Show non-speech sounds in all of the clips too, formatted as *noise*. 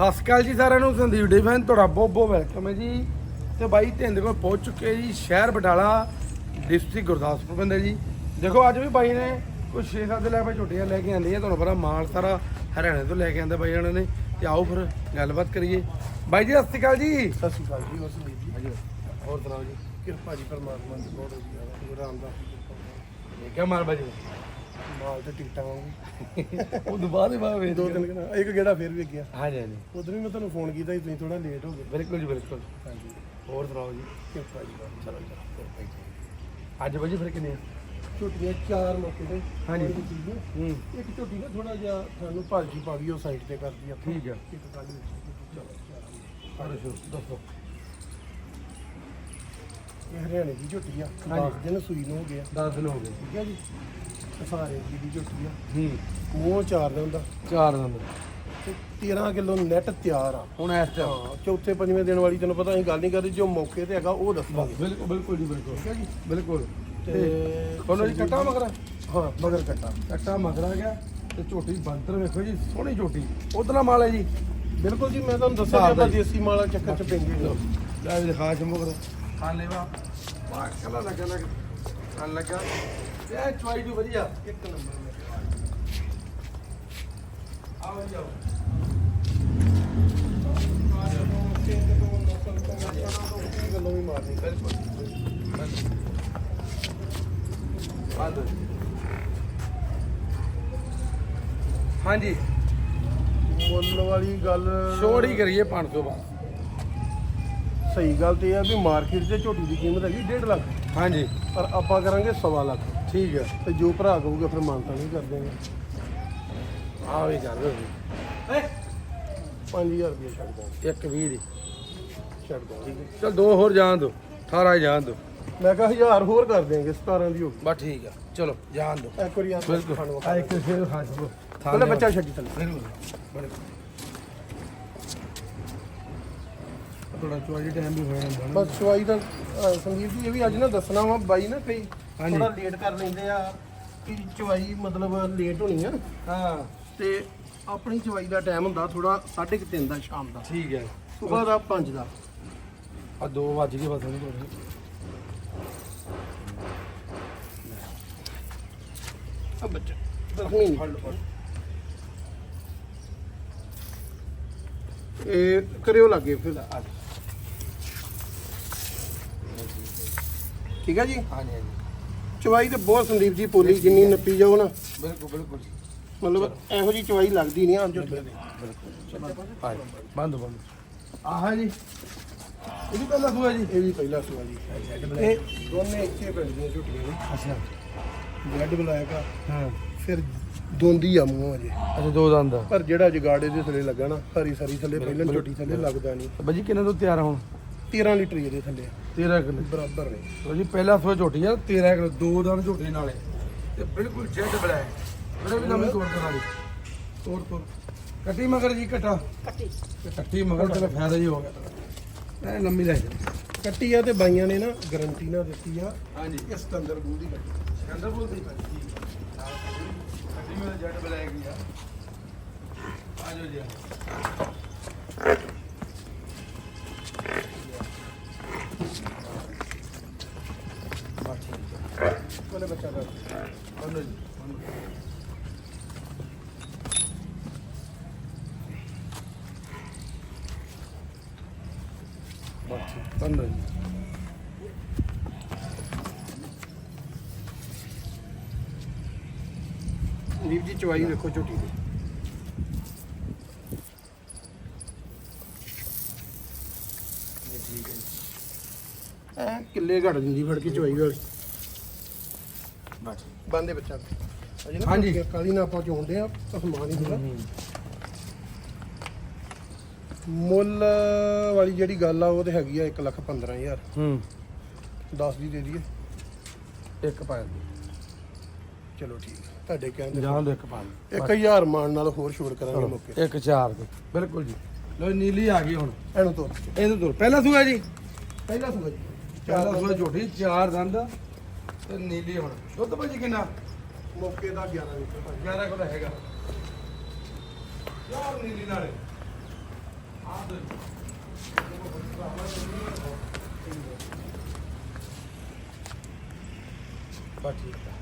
ਸਤਿ ਸ਼੍ਰੀ ਅਕਾਲ ਜੀ ਸਾਰਿਆਂ ਨੂੰ ਸੰਦੀਪ ਡਿਫੈਨ ਤੁਹਾਡਾ ਬਹੁਤ ਬਹੁਤ ਵੈਲਕਮ ਹੈ ਜੀ। ਤੇ ਬਾਈ ਧਿੰਦ ਕੋਲ ਪਹੁੰਚ ਚੁੱਕੇ ਜੀ ਸ਼ਹਿਰ ਬਟਾਲਾ ਡਿਸਟ੍ਰਿਕਟ ਗੁਰਦਾਸਪੁਰ ਬੰਦੇ ਜੀ। ਦੇਖੋ ਅੱਜ ਵੀ ਬਾਈ ਨੇ ਕੁਝ 6-7 ਲੈ ਪਏ ਝੋਟੀਆਂ ਲੈ ਕੇ ਆਂਦੀਆਂ ਤੁਹਾਨੂੰ ਪਤਾ ਮਾਲ ਸਾਰਾ ਹਰਿਆਣੇ ਤੋਂ ਲੈ ਕੇ ਆਂਦੇ ਬਾਈ ਇਹਨਾਂ ਨੇ। ਤੇ ਆਓ ਫਿਰ ਗੱਲਬਾਤ ਕਰੀਏ। ਬਾਈ ਜੀ ਸਤਿ ਸ਼੍ਰੀ ਅਕਾਲ ਜੀ। ਸਤਿ ਸ਼੍ਰੀ ਅਕਾਲ ਜੀ ਵਸਦੀਪ ਜੀ? ਹਾਂਜੀ। ਹੋਰ ਸੁਣਾਓ ਜੀ? ਕਿਰਪਾ ਜੀ ਪਰਮਾਤਮਾ ਦੀ ਬਹੁਤ ਵਧੀਆ ਜੀ ਦੀ ਮਾਲ ਬਾਜੀ ਕਿਰਪਾ। ਮਾਲ ਤੇ ਟਿਕਟਾਂ *laughs* ਉਹ ਦੁਬਾਰਾ ਬਾਅਦ ਵੇਚ ਦੋ ਤਿੰਨ ਦਿਨ ਇੱਕ ਗੇੜਾ ਫੇਰ ਵੀ ਗਿਆ ਹਾਂਜੀ ਹਾਂਜੀ। ਉਧਰ ਵੀ ਮੈਂ ਤੁਹਾਨੂੰ ਫੋਨ ਕੀਤਾ ਸੀ ਤੁਸੀਂ ਥੋੜਾ ਲੇਟ ਹੋ ਗਏ। ਬਿਲਕੁਲ ਜੀ ਬਿਲਕੁਲ। ਹਾਂਜੀ। ਹੋਰ ਸੁਣਾਓ ਜੀ? ਕਿਰਪਾ ਜੀ। ਚਲੋ ਚਲੋ। ਅੱਜ ਬਾਜੀ ਫਿਰ ਕਿੰਨੇ? ਝੋਟੀਆਂ ਚਾਰ ਮੌਕੇ ਤੇ। ਹਾਂਜੀ। ਹੂੰ। ਇੱਕ ਝੋਟੀ ਨਾ ਥੋੜਾ ਜਿਹਾ ਸਾਨੂੰ ਭਾਜੀ ਪਾ ਗਈ ਉਹ ਸਾਈਡ ਤੇ ਕਰਦੀ ਆ। ਠੀਕ ਆ। ਇੱਕ ਕੱਲ ਵਿੱਚ ਚਲੋ ਕਰੋ ਸ਼ੁਰੂ ਦੱਸੋ। ਇਹ ਹਰਿਆਣੇ ਦੀ ਝੋਟੀ ਆ। ਹਾਂਜੀ। 10 ਦਿਨ ਸੂਈ ਨੂੰ ਹੋ ਗਿਆ। 10 ਦਿਨ ਹੋ ਗਏ। ਠੀਕ ਹੈ ਜੀ। ਸਾਰੇ ਦੀ ਝੋਟੀ ਆ। ਹੂੰ। ਮੂੰਹ ਚਾਰ ਦਾ ਚਾਰ ਦਿਨ ਤੇ 13 ਕਿਲੋ ਨੈਟ ਤਿਆਰ ਆ। ਹੁਣ ਇਸ ਟਾਈਮ ਹਾਂ ਚੌਥੇ ਪੰਜਵੇਂ ਦਿਨ ਵਾਲੀ ਤੈਨੂੰ ਪਤਾ ਅਸੀਂ ਗੱਲ ਨਹੀਂ ਕਰਦੇ ਜੋ ਮੌਕੇ ਤੇ ਹੈਗਾ ਉਹ ਦੱਸਾਂਗੇ। ਬਿਲਕੁਲ ਬਿਲਕੁਲ ਜੀ ਬਿਲਕੁਲ। ਠੀਕ ਹੈ ਜੀ? ਬਿਲਕੁਲ। ਤੇ ਬੋਲੋ ਜੀ ਕੱਟਾ ਮਗਰਾ? ਹਾਂ ਮਗਰ ਕੱਟਾ। ਕੱਟਾ ਮਗਰਾ ਗਿਆ। ਤੇ ਝੋਟੀ ਬੰਤਰ ਵੇਖੋ ਜੀ ਸੋਹਣੀ ਝੋਟੀ। ਉਤਲਾ ਮਾਲ ਹੈ ਜੀ। ਬਿਲਕੁਲ ਜੀ ਮੈਂ ਤੁਹਾਨੂੰ ਦੱਸਿਆ ਕਿ ਆਪਾਂ। ਦੇਸੀ ਮਾਲਾ ਚੱਕਰ ਚ ਪੈਂਦੇ ਲਓ ਲੈ ਵੀ ਖਾਸ ਮਗਰ ਖਾਣ ਲੈਵਾ ਵਾਹ ਕਲਾ ਲੱਗਾ ਲੱਗ ਖਾਣ ਲੱਗਾ। ਤੇ ਇਹ ਚਵਾਈ ਦੀ ਵਧੀਆ। ਇੱਕ ਨੰਬਰ ਆਓ ਜੀ ਆਓ। ਗੱਲੋਂ ਵੀ ਮਾਰਨੀ ਬਿਲਕੁਲ ਬੰਦ ਹਾਂਜੀ। ਮੁੱਲ ਵਾਲੀ ਗੱਲ ਛੋੜ ਹੀ ਕਰੀਏ 500 ਬਾਅਦ ਸਹੀ ਗੱਲ ਤੇ ਇਹ ਆ ਵੀ ਮਾਰਕੀਟ 'ਚ ਝੋਟੀ ਦੀ ਕੀਮਤ ਹੈਗੀ 1.5 ਲੱਖ। ਹਾਂਜੀ। ਪਰ ਆਪਾਂ ਕਰਾਂਗੇ ਸਵਾ ਲੱਖ। ਠੀਕ ਹੈ। ਤੇ ਜੋ ਭਰਾ ਕਹੂਗਾ ਫਿਰ ਮਾਨਤਾ ਨਹੀਂ ਕਰ ਦੇਂਗੇ ਆ ਵੀ ਕਰ ਦੋ 5000 ਰੁਪਏ ਛੱਡ ਦਾਂਗੇ ਇੱਕ 20 ਦੀ। ਛੱਡ ਦਾਂਗੇ ਚਲ ਦੋ ਹੋਰ ਜਾਣ ਦੋ। 18 ਹੀ ਜਾਣ ਦੋ। ਮੈਂ ਕਿਹਾ 1000 ਹੋਰ ਕਰ ਦੇਂਗੇ 17 ਦੀ ਹੋ ਬਸ ਠੀਕ ਆ। ਚਲੋ ਜਾਣ ਦੋ। ਗਈ ਇੱਕ ਵਾਰੀ ਆ ਬਿਲਕੁਲ। ਆ ਇੱਕ ਫੇਰ ਖਾ ਸਕੋ ਪਹਿਲਾਂ ਬੱਚਾ ਛੱਡੀ ਥੱਲੇ ਬਿਲਕੁਲ। ਬਿਲਕੁਲ ਥੋੜਾ ਚੁਆਈ ਟਾਈਮ ਵੀ ਹੋਇਆ ਨਾ। ਬਸ ਚਵਾਈ ਦਾ ਅਹ ਸੰਦੀਪ ਜੀ ਇਹ ਵੀ ਅੱਜ ਨਾ ਦੱਸਣਾ ਵਾ ਬਾਈ ਨਾ ਕਈ ਹਾਂਜੀ। ਥੋੜਾ ਲੇਟ ਕਰ ਲੈਂਦੇ ਆ ਕਿ ਚਵਾਈ ਮਤਲਬ ਲੇਟ ਹੋਣੀ ਆ। ਹਾਂ। ਤੇ ਆਪਣੀ ਚਵਾਈ ਦਾ ਟਾਈਮ ਹੁੰਦਾ ਥੋੜਾ 3:30 ਦਾ ਸ਼ਾਮ ਦਾ। ਠੀਕ ਹੈ। ਸਵੇਰ ਦਾ 5 ਦਾ। ਆ 2 ਵੱਜ ਗਏ ਬਸ ਉਹਨੂੰ ਤੁਹਾਡੇ। ਆ ਬੱਚਾ ਦਸਵੀਂ। ਫੜ ਲਓ ਇਹ ਕਰਿਓ ਲੱਗੇ ਫਿਰ। ਠੀਕ ਹੈ ਜੀ? ਹਾਂਜੀ ਹਾਂਜੀ ਚਵਾਈ ਤੇ ਬਹੁਤ ਸੰਦੀਪ ਜੀ ਪੋਲੀ ਜਿੰਨੀ ਨੱਪੀ ਜਾਓ ਨਾ। ਬਿਲਕੁਲ ਬਿਲਕੁਲ ਮਤਲਬ ਇਹੋ ਜੀ ਚਵਾਈ ਲੱਗਦੀ ਨਹੀਂ ਆਂ ਝੋਟੀਆਂ ਦੀ ਹਾਂ ਬੰਦ ਬੰਦ। ਆਹ ਜੀ। ਇਹ ਵੀ ਪਹਿਲਾਂ ਸੂਆ ਜੀ। ਇਹ ਵੀ ਪਹਿਲਾ ਸੂਆ ਜੀ। ਇਹ ਦੋਨੇ ਇੱਥੇ ਪੈਂਦੀਆਂ ਝੋਟੀਆਂ ਨੇ ਅੱਛਾ। ਬਲੱਡ ਬਲੈਕ ਆ। ਹਾਂ। ਫਿਰ ਦੋਂਦੀ ਆ ਮੂੰਹ ਅਜੇ ਅੱਛਾ ਦੋ ਦੰਦ ਆ। ਪਰ ਜਿਹੜਾ ਜਗਾੜੇ ਦੇ ਥੱਲੇ ਲੱਗਾ ਨਾ ਹਰੀ ਸਰੀ ਥੱਲੇ ਪਹਿਲਾਂ ਝੋਟੀ ਥੱਲੇ ਲੱਗਦਾ ਨਹੀਂ। ਬਾਜੀ ਕਿੰਨੇ ਤੋਂ ਤਿਆਰ ਆ ਹੁਣ? 13 ਲੀਟਰ ਹੀ ਇਹਦੇ ਥੱਲੇ। 13 ਕਿਲੋ। ਬਰਾਬਰ ਨੇ। ਲੋ ਜੀ ਪਹਿਲਾ ਸੂਆ ਝੋਟੀ ਆ 13 ਕਿਲੋ ਦੋ ਦੰਦ ਝੋਟੀ ਨਾਲੇ ਤੇ ਬਿਲਕੁਲ ਜੈਡ ਬਲੈਕ ਬੜਾ ਵੀ ਨਵੀਂ ਕੋਰ ਕਰਾ ਲਈ। ਤੋੜ ਤੋੜ। ਕੱਟੀ ਮਗਰ ਜੀ ਕਟਾ? ਕੱਟੀ। ਕੱਟੀ ਮਗਰ ਤੇਰਾ ਫਾਇਦਾ ਹੀ ਹੋ ਗਿਆ ਐ ਲੰਮੀ ਲੈ ਜਾ। ਕੱਟੀ ਆ ਤੇ ਬਾਈਆਂ ਨੇ ਨਾ ਗਾਰੰਟੀ ਨਾਲ ਦਿੱਤੀ ਆ। ਹਾਂਜੀ। ਇਸ ਤੰਦਰ ਬੂਲ ਦੀ ਕੱਟੀ। ਸਕੰਦਰ ਬੋਲਦੀ ਕੱਟੀ ਕੱਟੀ ਮੇਰਾ ਜੈਡ ਬਲੈਕ ਹੀ ਆ। ਆ ਜਾਓ ਜੀ ਬੰਦੋ ਵੀਰ ਜੀ ਚਵਾਈ ਵੇਖੋ ਝੋਟੀ ਦੀ। ਠੀਕ ਹੈ ਜੀ। ਐ ਕਿੱਲੇ ਘੜ ਦਿੰਦੀ ਫੜ ਕੇ ਚਵਾਈ ਵਾਲੀ। ਬਸ ਬੰਦੇ ਬੱਚਾ ਅਜੇ ਹਾਂਜੀ। ਕਾਲੀ ਨਾਲ ਆਪਾਂ ਚੋਣਦੇ ਆ ਸਮਾਨ ਹੀ ਹੁੰਦਾ। ਮੁੱਲ ਵਾਲੀ ਜਿਹੜੀ ਗੱਲ ਆ ਉਹ ਤੇ ਹੈਗੀ ਆ 1 ਲੱਖ 15000 ਹੂੰ। 10 ਦੀ ਦੇ ਦਈਏ। ਇੱਕ ਪਾ ਦੇ ਚਲੋ ਠੀਕ ਆ। ਤੁਹਾਡੇ ਕਹਿੰਦੇ ਜਾਣ ਦੋ ਇੱਕ ਪਾ ਦੇ 1000 ਮਾਨ ਨਾਲ ਹੋਰ ਛੋੜ ਕਰਾਂਗੇ ਮੌਕੇ ਇੱਕ ਚਾਰ ਦੇ। ਬਿਲਕੁਲ ਜੀ। ਲੋ ਨੀਲੀ ਆ ਗਈ ਹੁਣ। ਇਹਨੂੰ ਤੋਂ ਇਹਨੂੰ ਤੋਂ ਪਹਿਲਾ ਸੂਆ ਜੀ। ਪਹਿਲਾ ਸੁਣਾ ਜੀ। ਪਹਿਲਾ ਸੂਆ ਝੋਟੀ ਚਾਰ ਦੰਦ। ਤੇ ਨੀਲੀ ਹੁਣ। ਦੁੱਧ ਭਾਜੀ ਕਿੰਨਾ? ਮੌਕੇ ਦਾ 11 ਲੀਟਰ ਭਾਜੀ। 11 ਕੋਲ ਹੈਗਾ। ਯਾਰ ਨੀਲੀ ਨਾਲੇ। ਬਸ ਠੀਕ ਹੈ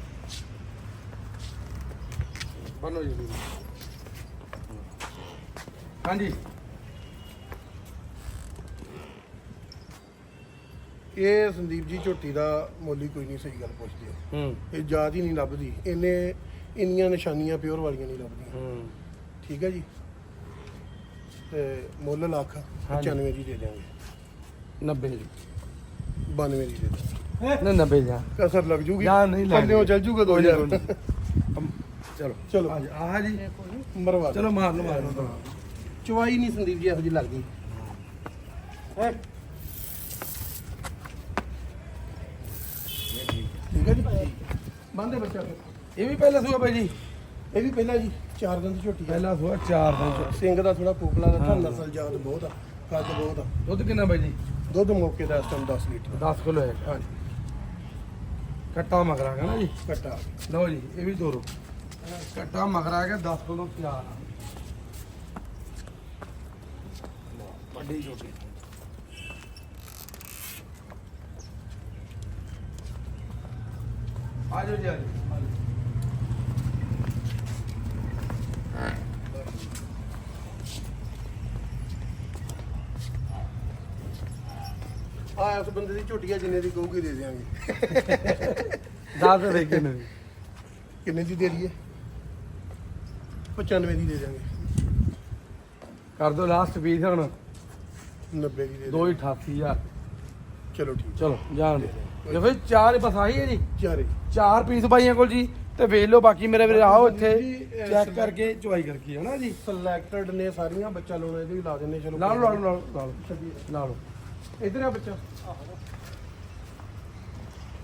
ਬਨੋ ਜੀ। ਹਾਂਜੀ। ਇਹ ਸੰਦੀਪ ਜੀ ਝੋਟੀ ਦਾ ਮੁੱਲ ਹੀ ਕੋਈ ਨਹੀਂ ਸਹੀ ਗੱਲ ਪੁੱਛਦੇ। ਹੂੰ। ਇਹ ਜਾਤ ਹੀ ਨਹੀਂ ਲੱਭਦੀ। ਇਹਨੇ ਇੰਨੀਆਂ ਨਿਸ਼ਾਨੀਆਂ ਪਿਓਰ ਵਾਲੀਆਂ ਨਹੀਂ ਲੱਭਦੀਆਂ। ਹੂੰ। ਠੀਕ ਹੈ ਜੀ? ਤੇ ਮੁੱਲ ਲੱਖ ਹਾਂਜੀ। 95 ਦੀ ਦੇ ਦਿਆਂਗੇ। 90 ਜੀ। 92 ਦੀ ਦੇ ਦਿਆਂਗੇ। ਨਹੀਂ 90 ਜਾ। ਕਸਰ ਲੱਗ ਜੂਗੀ। ਜਾਂ ਨਹੀਂ ਲੈਣੀ। ਪੱਲਿਓਂ ਚੱਲ ਜੂਗਾ ਕੋਈ ਨਹੀਂ, 2000 ਕੋਈ ਨਹੀਂ। ਚਲੋ। ਚਲੋ। ਜਾ ਆਹ ਜੀ। ਮਰਵਾ। ਚਲੋ ਮਾਰ ਲਓ ਮਾਰ ਲਓ। ਚਵਾਈ ਨਹੀਂ ਸੰਦੀਪ ਜੀ ਇਹੋ ਜਿਹੀ ਲੱਗਦੀ। ਹੈ। ਠੀਕ ਹੈ ਜੀ? ਬੰਦੇ ਬੱਚਾ ਫਿਰ। ਇਹ ਵੀ ਪਹਿਲਾਂ ਸੂਆ ਭਾਈ ਜੀ? ਇਹ ਵੀ ਪਹਿਲਾਂ ਜੀ? ਚਾਰ ਦਿਨ ਦੀ ਝੋਟੀ ਹੈ ਪਹਿਲਾ ਸੂਆ 4 ਦਿਨ ਚ। ਸਿੰਘ ਦਾ ਥੋੜਾ ਕੋਕਲਾ ਦਾ ਹਾਂ। ਨਸਲ ਜਾਤ ਬਹੁਤ ਆ ਕੱਦ ਬਹੁਤ ਆ। ਦੁੱਧ ਕਿੰਨਾ ਭਾਈ ਜੀ? ਦੁੱਧ ਮੌਕੇ ਦਾ ਇਸ ਟਾਈਮ 10 ਲੀਟਰ। 10 ਕਿਲੋ ਹੈ ਹਾਂਜੀ। ਕੱਟਾ ਮਗਰਾ ਹੈ ਨਾ ਜੀ? ਕੱਟਾ। ਲਓ ਜੀ ਇਹ ਵੀ ਦੋਰੋ ਕੱਟਾ ਮਗਰਾ ਕੇ 10 ਕਿਲੋ ਤਿਆਰ ਆ। ਵੱਡੀ ਛੋਟੀ ਆ ਜਾਓ ਜੀ ਆ ਉਸ ਬੰਦੇ ਦੀ ਝੋਟੀ ਆ ਜਿੰਨੇ ਦੀ ਕਹੂਗੀ ਦੇ ਦਿਆਂਗੇ। 10 ਦੇ ਕੇ ਨਹੀਂ ਕਿੰਨੇ ਦੀ ਦੇ ਦਈਏ? 95 ਦੀ ਦੇ ਦਿਆਂਗੇ। ਕਰ ਦੋ ਲਾਸਟ ਪੀਸ ਹੁਣ। 90 ਦੀ ਦੇ ਦੋ ਦਿਆਂਗੇ। ਹੀ 88000 ਚਲੋ ਠੀਕ। ਚਲੋ ਜਾਣ ਦੇ। ਜੇ ਫਿਰ ਚਾਰ ਬਸ ਆਹੀ ਹੈ ਜੀ। ਚਾਰੇ ਚਾਰ ਪੀਸ ਬਾਈਆਂ ਕੋਲ ਜੀ ਤੇ ਵੇਖ ਲਓ ਬਾਕੀ ਮੇਰੇ ਵੀਰੇ ਆਓ ਇੱਥੇ ਚੈੱਕ ਕਰਕੇ ਚੁਆਈ ਕਰਕੇ ਹਨਾ ਜੀ? ਸਿਲੈਕਟਡ ਨੇ ਸਾਰੀਆਂ ਬੱਚਾ ਲਾਉਣਾ ਇਹਦੇ ਵੀ ਲਾ ਦਿੰਨੇ ਚਲੋ। ਲਾ ਲਓ ਲਾ ਲਓ ਲਾ ਲਓ, ਲਾ ਲਓ। ਇੱਧਰ ਆ ਬੱਚਾ।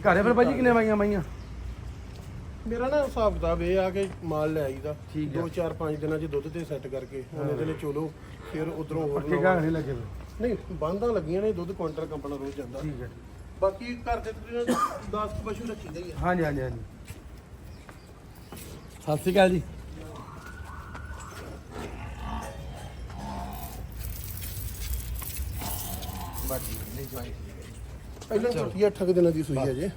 ਘਰੇ ਫਿਰ ਭਾਜੀ ਕਿੰਨੇ ਬਾਈਆਂ ਬਾਈਆਂ? ਮੇਰਾ ਨਾ ਹਿਸਾਬ ਕਿਤਾਬ ਇਹ ਆ ਕਿ ਮਾਲ ਲੈ ਆਈਦਾ। ਠੀਕ ਆ। 2 4 5 ਦਿਨਾਂ ਚ ਦੁੱਧ ਤੇ ਸੈੱਟ ਕਰਕੇ ਉਹਨੇ ਦੇ ਲਈ ਚੋਲੋ ਫਿਰ ਉਧਰੋਂ ਹੋਰ ਪੱਕੇ ਘਾਹ ਨਹੀਂ ਲੱਗੇ। ਨਹੀਂ ਬੰਦਾਂ ਲੱਗੀਆਂ ਨੇ ਦੁੱਧ ਕੁਇੰਟਲ ਕੰਪਨਾ ਰੋਜ਼ ਜਾਂਦਾ। ਠੀਕ ਹੈ ਬਾਕੀ ਘਰ ਦੇ ਤਕਰੀਬਨ 10 ਪਸ਼ੂ ਰੱਖੀ ਦੇ ਹੀ ਆ। ਹਾਂਜੀ ਹਾਂਜੀ ਹਾਂਜੀ। ਸਤਿ ਸ਼੍ਰੀ ਅਕਾਲ ਜੀ। ਬਾਕੀ ਨਹੀਂ ਚੁਆਈ ਪਹਿਲਾਂ। ਝੋਟੀ 8 ਦਿਨਾਂ ਦੀ ਸੂਈ ਹੈ ਜੇ।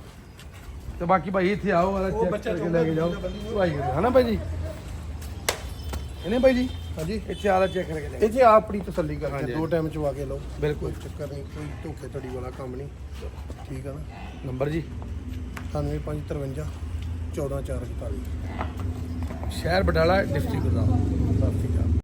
ਤੇ ਬਾਕੀ ਭਾਈ ਇੱਥੇ ਆਓ ਵਾਲਾ ਚੈੱਕ ਕਰਕੇ ਲੈ ਕੇ ਜਾਓ। ਕਰੋ। ਹਨਾ ਭਾਈ ਜੀ? ਇਹਨੇ ਭਾਈ ਜੀ? ਹਾਂਜੀ। ਇੱਥੇ ਆਲਾ ਚੈੱਕ ਕਰਕੇ ਲੈ ਆਪਣੀ ਤਸੱਲੀ ਕਰਕੇ। ਦੋ ਟਾਈਮ ਚਵਾ ਕੇ ਲਓ। ਬਿਲਕੁਲ। ਚੱਕਰ ਨਹੀਂ ਕੋਈ ਧੋਖੇ ਧੜੀ ਵਾਲਾ ਕੰਮ ਨਹੀਂ। ਠੀਕ ਆ ਨਾ? ਨੰਬਰ ਜੀ? 9553 14441 ਸ਼ਹਿਰ ਬਟਾਲਾ ਡਿਸਟ੍ਰਿਕਟ ਅਕਾਲ।